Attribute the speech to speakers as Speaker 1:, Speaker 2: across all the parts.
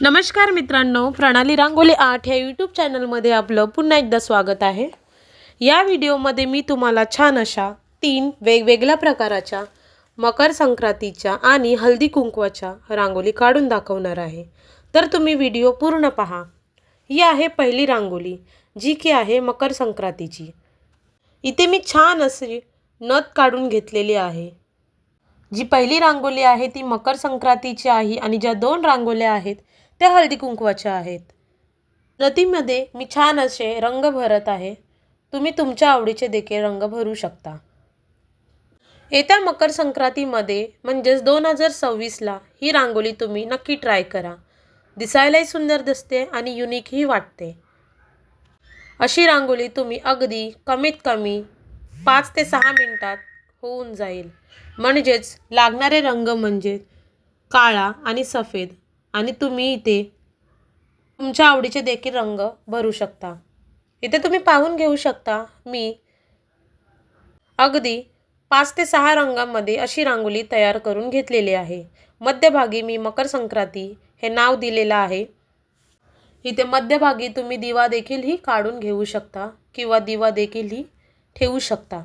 Speaker 1: नमस्कार मित्रांनो प्रणाली रांगोली आठ या यूट्यूब चॅनलमध्ये आपलं पुन्हा एकदा स्वागत आहे. या व्हिडिओमध्ये मी तुम्हाला छान अशा तीन वेगवेगळ्या प्रकाराच्या मकर संक्रांतीच्या आणि हल्दी कुंकवाच्या रांगोली काढून दाखवणार आहे. तर तुम्ही व्हिडिओ पूर्ण पहा. ही आहे पहिली रांगोळी जी की आहे मकर संक्रांतीची. इथे मी छान अशी नथ काढून घेतलेली आहे. जी पहिली रांगोली आहे ती मकर संक्रांतीची आहे आणि ज्या दोन रांगोल्या आहेत त्या हळदी कुंकवाच्या आहेत. नदीमध्ये मी छान असे रंग भरत आहे. तुम्ही तुमच्या आवडीचे देखील रंग भरू शकता. येत्या मकर संक्रांतीमध्ये म्हणजेच दोन हजार सव्वीसला ही रांगोळी तुम्ही नक्की ट्राय करा. दिसायलाही सुंदर दिसते आणि युनिकही वाटते. अशी रांगोळी तुम्ही अगदी कमीत कमी पाच ते सहा मिनटात होऊन जाईल. म्हणजेच लागणारे रंग म्हणजे काळा आणि सफेद. आणि तुम्ही इथे तुमच्या आवडीचे देखील रंग भरू शकता. इथे तुम्ही पाहून घेऊ शकता मी अगदी पाच ते सहा रंगांमध्ये अशी रांगोळी तयार करून घेतलेली आहे. मध्यभागी मी मकर संक्रांती हे नाव दिलेलं आहे. इथे मध्यभागी तुम्ही दिवा देखीलही काढून घेऊ शकता किंवा दिवा देखीलही ठेवू शकता.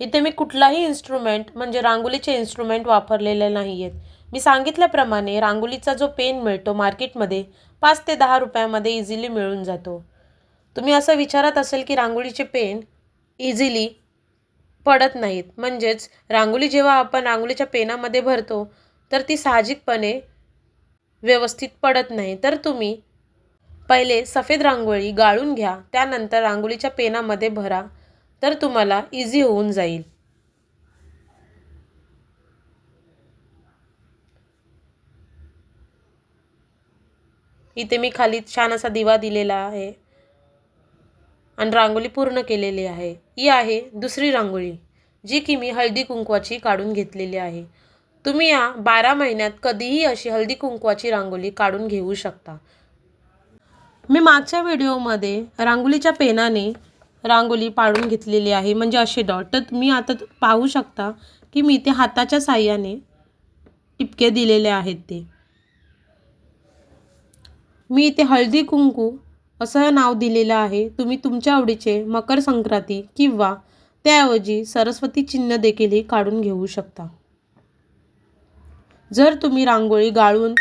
Speaker 1: इथे मी कुठलाही इन्स्ट्रुमेंट म्हणजे रांगोळीचे इन्स्ट्रुमेंट वापरलेले नाही आहेत मी सांगितल्याप्रमाणे रांगोळीचा जो पेन मिळतो मार्केटमध्ये पाच ते दहा रुपयामध्ये इझिली मिळून जातो. तुम्ही असं विचारत असेल की रांगोळीचे पेन इझिली पडत नाहीत. म्हणजेच रांगोळी जेव्हा आपण रांगोळीच्या पेनामध्ये भरतो तर ती साहजिकपणे व्यवस्थित पडत नाही. तर तुम्ही पहिले सफेद रांगोळी गाळून घ्या त्यानंतर रांगोळीच्या पेनामध्ये भरा. तर तुम्हाला इझी होऊन जाईल. इथे मी खाली छान असा दिवा दिलेला आहे. आणि रांगोळी पूर्ण केलेली आहे. ही आहे दुसरी रांगोळी जी की मी हळदी कुंकवाची काढून घेतलेली आहे. तुम्ही या बारा महिन्यात कधीही अशी हळदी कुंकवाची रांगोळी काढून घेऊ शकता. मी मागच्या व्हिडिओमध्ये रांगोळीच्या पेनाने रांगोळी पाडून घेतलेली आहे. म्हणजे असे डॉट. तर तुम्ही आता पाहू शकता की मी ते हाताच्या साह्याने टिपके दिलेले आहेत ते. मी इथे हळदी कुंकू असं नाव दिलेलं आहे. तुम्ही तुमच्या आवडीचे मकर संक्रांती किंवा त्याऐवजी सरस्वती चिन्ह देखीलही काढून घेऊ शकता. जर तुम्ही रांगोळी गाळून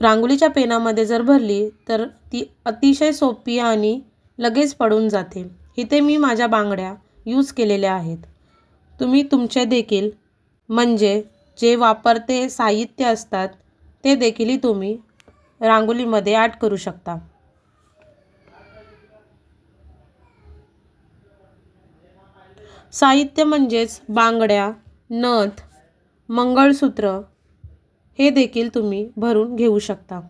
Speaker 1: रांगोळीच्या पेनामध्ये जर भरली तर ती अतिशय सोपी आणि लगेच पडून जाते. इथे मी माझ्या बांगड्या यूज केलेल्या आहेत. तुम्ही तुमचे देखील म्हणजे जे वापरते साहित्य असतात ते देखीलही तुम्ही रांगोळीमध्ये ॲड करू शकता. साहित्य म्हणजेच बांगड्या नथ मंगळसूत्र हे देखील तुम्ही भरून घेऊ शकता.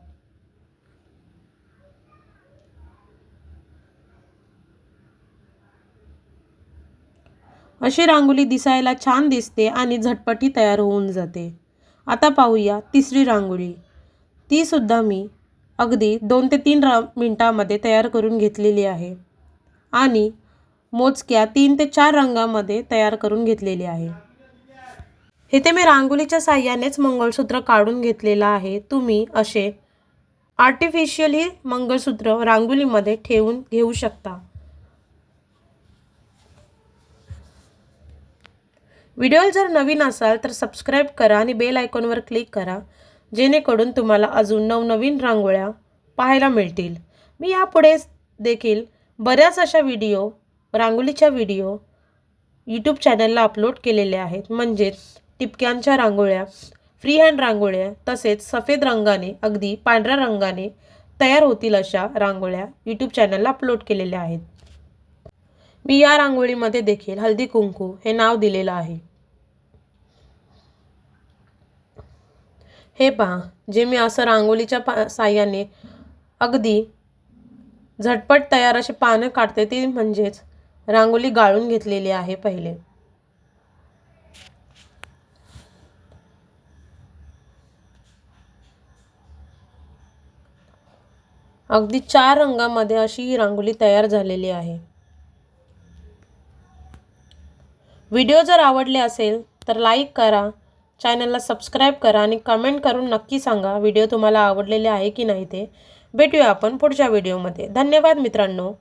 Speaker 1: अशी रांगोळी दिसायला छान दिसते आणि झटपटी तयार होऊन जाते. आता पाहूया तिसरी रांगोळी. ती सुद्धा मी अगदी दोन ते तीन रा मिनटामध्ये तयार करून घेतलेली आहे आणि मोजक्या तीन ते चार रंगामध्ये तयार करून घेतलेली आहे. इथे मी रांगोळीच्या साह्यानेच मंगळसूत्र काढून घेतलेलं आहे. तुम्ही असे आर्टिफिशियली मंगळसूत्र रांगोळीमध्ये ठेवून घेऊ शकता. व्हिडिओ जर नवीन असाल तर सबस्क्राईब करा आणि बेल आयकॉनवर क्लिक करा जेणेकरून तुम्हाला अजून नवनवीन रांगोळ्या पाहायला मिळतील. मी यापुढे देखील बऱ्याच अशा व्हिडिओ रांगोळीच्या व्हिडिओ यूट्यूब चॅनलला अपलोड केलेले आहेत. म्हणजेच टिपक्यांच्या रांगोळ्या फ्री हँड रांगोळ्या तसेच सफेद रंगाने अगदी पांढऱ्या रंगाने तयार होतील अशा रांगोळ्या यूट्यूब चॅनलला अपलोड केलेल्या आहेत. मी या रांगोळीमध्ये देखील हल्दी कुंकू हे नाव दिलेलं आहे. हे पहा जे मी असं रांगोळीच्या पा साह्याने अगदी झटपट तयार असे पानं काढते ती म्हणजेच रांगोळी गाळून घेतलेली आहे पहिले. अगदी चार रंगामध्ये अशी ही रांगोळी तयार झालेली आहे. व्हिडिओ जर आवडले असेल तर लाईक करा चॅनलला सबस्क्राईब करा आणि कमेंट करून नक्की सांगा व्हिडिओ तुम्हाला आवडलेले आहे की नाही ते. भेटूया आपण पुढच्या व्हिडिओमध्ये. धन्यवाद मित्रांनो.